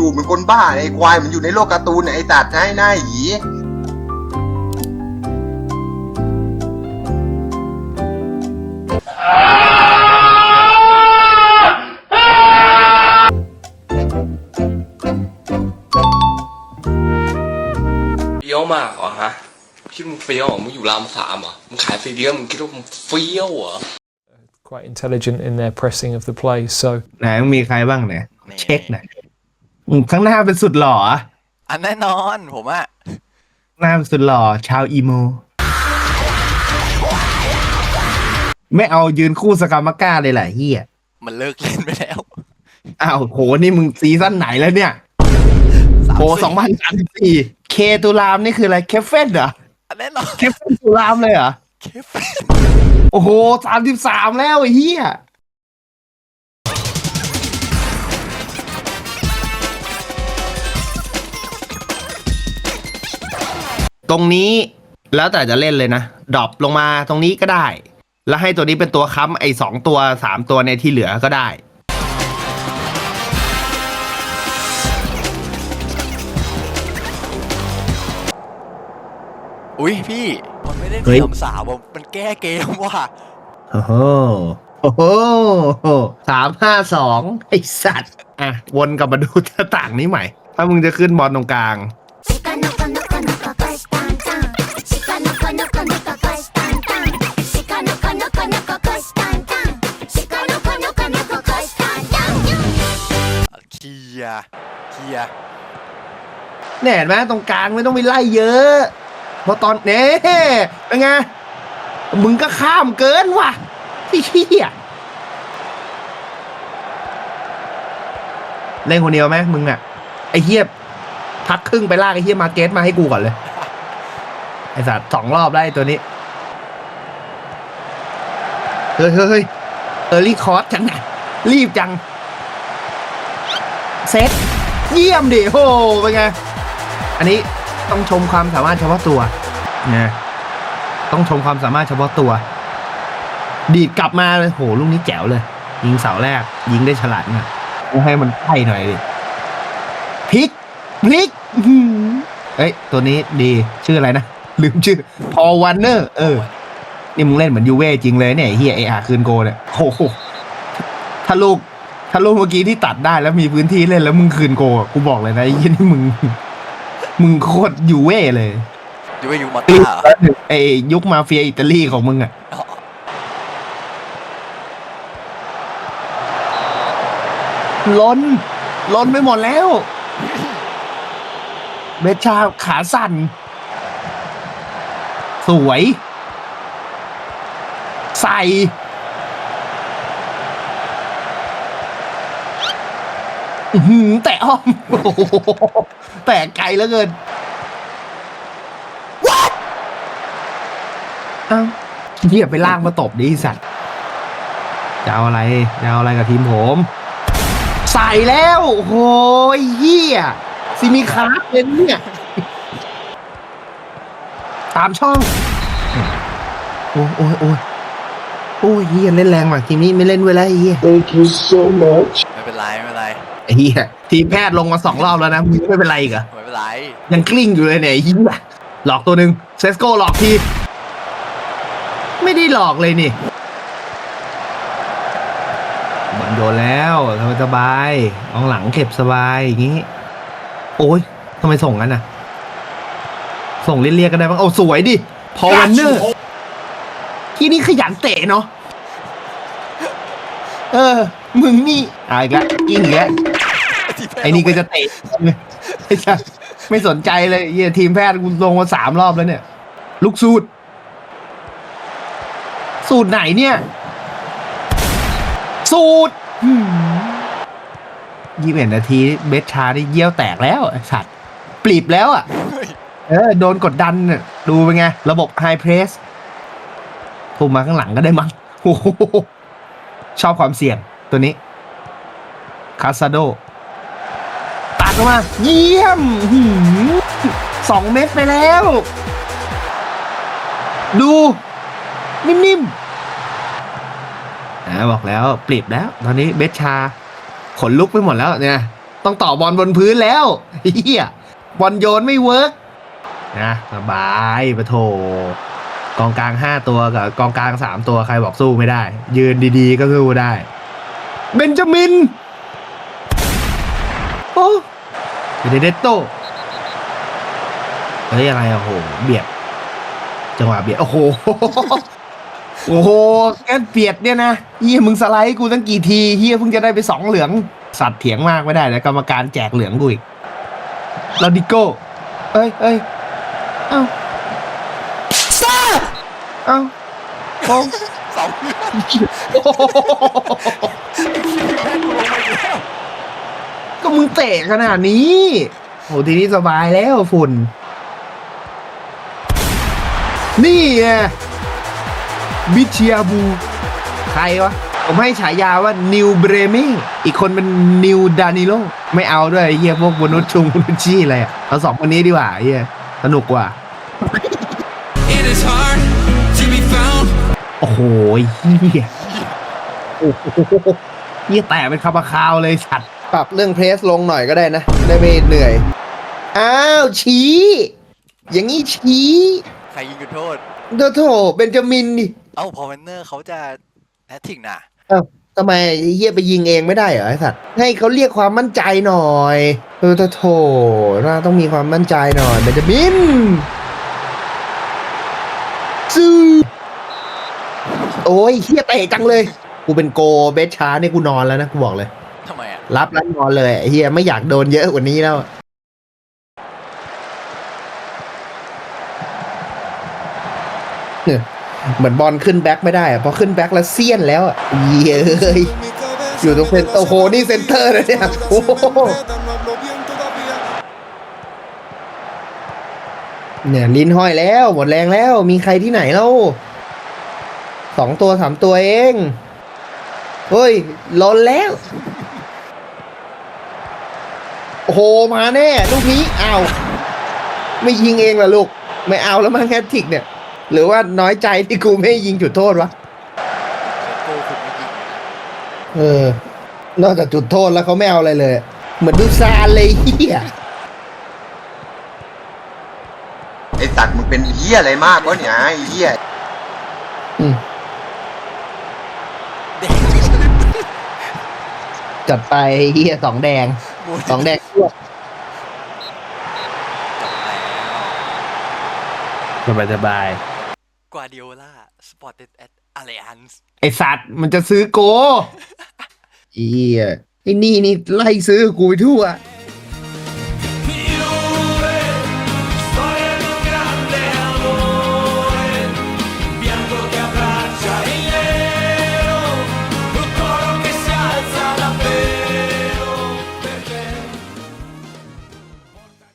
อยู่เหมือนคนบ้าไอ้ควายมันอยู่ในโลกการ์ตูนเนี่ยไอ้ตัดให้หน้าหยีเฟี้ยวมากเหรอฮะคิดมึงเฟี้ยวเหรอมึงอยู่รามสามเหรอมึงขายซีเดียมึงคิดว่ามึงเฟี้ยวเหรอ quite intelligent in their pressing of the play. So ไหนมึงมีใครบ้างเนี่ยเช็คหน่อย อืมข้างหน้าเป็นสุดหล่ออะอันแน่นอนผมอะหน้าเป็นสุดหล่อชาวอีโม ไม่เอายืนคู่สกามาก้าเลยแหละเฮียมันเลิกเล่นไปแล้วอ้าวโหนี่มึงซีซั่นไหนแล้วเนี่ยสามโหสองพันสามสิบสี่เคตุลามนี่คืออะไรเคฟเฟนเหรออันแน่นอนเคฟเฟนตุลามเลยเหรอเคฟ โอ้โหสามสิบสามแล้วไอ้เฮีย ตรงนี้แล้วแต่จะเล่นเลยนะดรอปลงมาตรงนี้ก็ได้ แล้วให้ตัวนี้เป็นตัวค้ำไอ้สองตัวสามตัวในที่เหลือก็ได้อุ้ยพี่ มันไม่ได้เฮ้ยเทียมสาวอะมันแก้เกมว่ะโอ้โหโอ้โหสามห้าสองไอสัตว์ อะ วนกลับมาดูหน้าต่างนี้ใหม่ ถ้ามึงจะขึ้นบอลตรงกลาง ฮียเนี่ยเห็นไหมตรงกลางไม่ต้องไปไล่เยอะเพราะตอนเน่เป็นไงมึงก็ข้ามเกินว่ะไอ้เหี้ยเล่นคนเดียวไหมมึงอะไอเหี้ยพักครึ่งไปลากไอเหี้ยมาเกตมาให้กูก่อนเลย ไอสัตว์สองรอบได้ตัวนี้ เฮ้ยเฮ้ยเออรีคอร์สจังนะรีบจัง เซต เยี่ยมดิโหเป็นไง อันนี้ต้องชมความสามารถเฉพาะตัวนะต้องชมความสามารถเฉพาะตัว ดีดกลับมาเลยโหลูกนี้แจ๋วเลย ยิงเสาแรก ยิงได้ฉลาดมากต้องให้มันใกล้หน่อยดิพลิกพลิกเอ้ย ตัวนี้ดีชื่ออะไรนะ ลืมชื่อ พอวันเนอร์ เออ นี่มึงเล่นเหมือนยูเว่จริงเลยเนี่ยเฮียเออาคืนโกเนี่ยโอ้โหถ้าลูก ถ้าลูกเมื่อกี้ที่ตัดได้แล้วมีพื้นที่เล่นแล้วมึงคืนโกอะกูบอกเลยนะไอ้เหี้ยนี่มึง มึงโคตรยูเว่เลยยูเวยูมาต้าเหรอไอ้ยุคมาเฟียอิตาลีของมึงอะล้น ล้นไปหมดแล้ว เบชชาขาสั่น สวย ใส่ อื้อหือแต่อ้อมโอ้โหแต่ไกลแล้วเกินเอ้าเหี้ยไปลากมาตบดิไอ้สัตว์จะเอาอะไรจะเอาอะไรกับทีมผม ใส่แล้วโอ้โหเหี้ยซิมีคาร์เป็นเนี่ย ตามช่อง โอ้ยโอ้ยโอ้ยโอ้ยเฮียเล่นแรงว่ะทีมนี้ไม่เล่นเว้ยแล้วไอ้เฮีย Thank you so much ไม่เป็นไรไม่เป็น ไรไอ้เฮียทีมแพทย์ลงมาสองรอบแล้วนะมึงไม่เป็นไรอีกเหรอไม่เป็นไรยังกลิ้งอยู่เลยเนี่ยไอ้เฮียหลอกตัวหนึ่งเซสโก้หลอกที ไม่ได้หลอกเลยนี่บอลโดนแล้วสบายสบายๆเอาหลังเก็บสบายอย่างงี้ โอ้ยทำไมส่งกันน่ะ ส่งเรียกๆกันได้บ้างโอ้สวยดิ พอวันเนอร์ที่นี่ขยันเตะเนาะ เออ มึงนี่อายละยิงอีกแล้วไอ้นี่ก็จะเตะไอ้สัสไม่สนใจเลยเหี้ยทีมแพทย์กูลงมาสามรอบแล้วเนี่ย ลูกสูตร สูตรไหนเนี่ย สูตรยี่สิบเอ็ดนาทีเบสชาได้เยี่ยวแตกแล้วไอ้สัตว์ปลีบแล้วอะ เออ โดนกดดันน่ะดูเป็นไง ระบบไฮเพรสถูกมาข้างหลังก็ได้มั้งโอ้โห ชอบความเสี่ยงตัวนี้คาซาโดตัดออกมา เยี่ยมสองเม็ดไปแล้ว ดู นิ่มๆอ่าบอกแล้วปลิบแล้ว ตอนนี้เบชชา ขนลุกไปหมดแล้วเนี่ย ต้องต่อบอลบนพื้นแล้วเฮียบอลโยนไม่เวิร์กนะสบายปะโถ กองกลางห้าตัวกับกองกลางสามตัวใครบอกสู้ไม่ได้ ยืนดีๆก็สู้ได้เบนจามินโอ้เดเดโตเฮ้ยอะไรอะโหเบียดจังหวะเบียดโอ้โหโอ้โหแค่เบียดเนี่ยนะเฮียมึงสไลด์กูตั้งกี่ทีเฮียเพิ่งจะได้ไปสองเหลืองสัตว์เถียงมากไม่ได้แล้วกรรมการแจกเหลืองกูอีกลาดิโก้เอ้ยเอ้ยเอ้าซ่าเอ้า โอ้สองก็มึงเตะขนาดนี้โหทีนี้สบายแล้วฝุ่น นี่ไงบิเชียบู ใครวะ ผมให้ฉายาว่านิวเบรเม่อีกคนเป็นนิวดานิโล ไม่เอาด้วยเฮียพวกบนุชชุงบนุชชี่อะไรอะเอาสองคนนี้ดีกว่าเฮียสนุกกว่า โอ้โหเฮียโอ้โหเฮียแต่เป็นคาบาคาวเลยสัตว์ปรับเรื่องเพรสลงหน่อยก็ได้นะได้ไม่เหนื่อย อ้าว ชี้ อย่างนี้ชี้ใครยิงจุดโทษโดโถเบนจามินดิเอ้าพอเวนเนอร์เขาจะแฮตทริกนะเอ้าทำไมไอ้เฮียไปยิงเองไม่ได้เหรอไอ้สัตว์ให้เขาเรียกความมั่นใจหน่อยเออโถน่าต้องมีความมั่นใจหน่อยเบนจามินซื้อ โอ้ยเฮียเตะจังเลย กูเป็นโกเบสช้าเนี่ยกูนอนแล้วนะกูบอกเลย ทำไมอะ รับแล้วนอนเลยไอ้เฮียไม่อยากโดนเยอะกว่านี้แล้ว เหมือนบอลขึ้นแบ็คไม่ได้อะพอขึ้นแบ็คแล้วเซียนแล้วอะเย้ยอยู่ตรงเซนเตอร์โอ้โหนี่เซนเตอร์เลยเนี่ยโอ้โหเนี่ยลิ้นห้อยแล้ว หมดแรงแล้วมีใครที่ไหนแล้ว สองตัวสามตัวเองเฮ้ยลนแล้ว โอ้โห มาแน่ ลูกนี้อ้าวไม่ยิงเองเหรอลูก ไม่เอาแล้วมั้งแฮตทริกเนี่ย หรือว่าน้อยใจที่กูไม่ยิงจุดโทษวะเซนโก้คุณไม่ยิงเลยนะเออ นอกจากจุดโทษแล้วเขาไม่เอาอะไรเลย เหมือนดูซานเลยเฮียไอสัตว์มึงเป็นเฮียอะไรมากวะเนี่ยไอเฮียอืม จัดไปเฮียสองแดงมูนสองแดงทั่วสบายสบายกวาดิโอล่าสปอร์ตเอสอาร์เรอันส์ไอสัตว์มันจะซื้อโกเฮียไอ้นี่นี่ไล่ซื้อกูไปทั่ว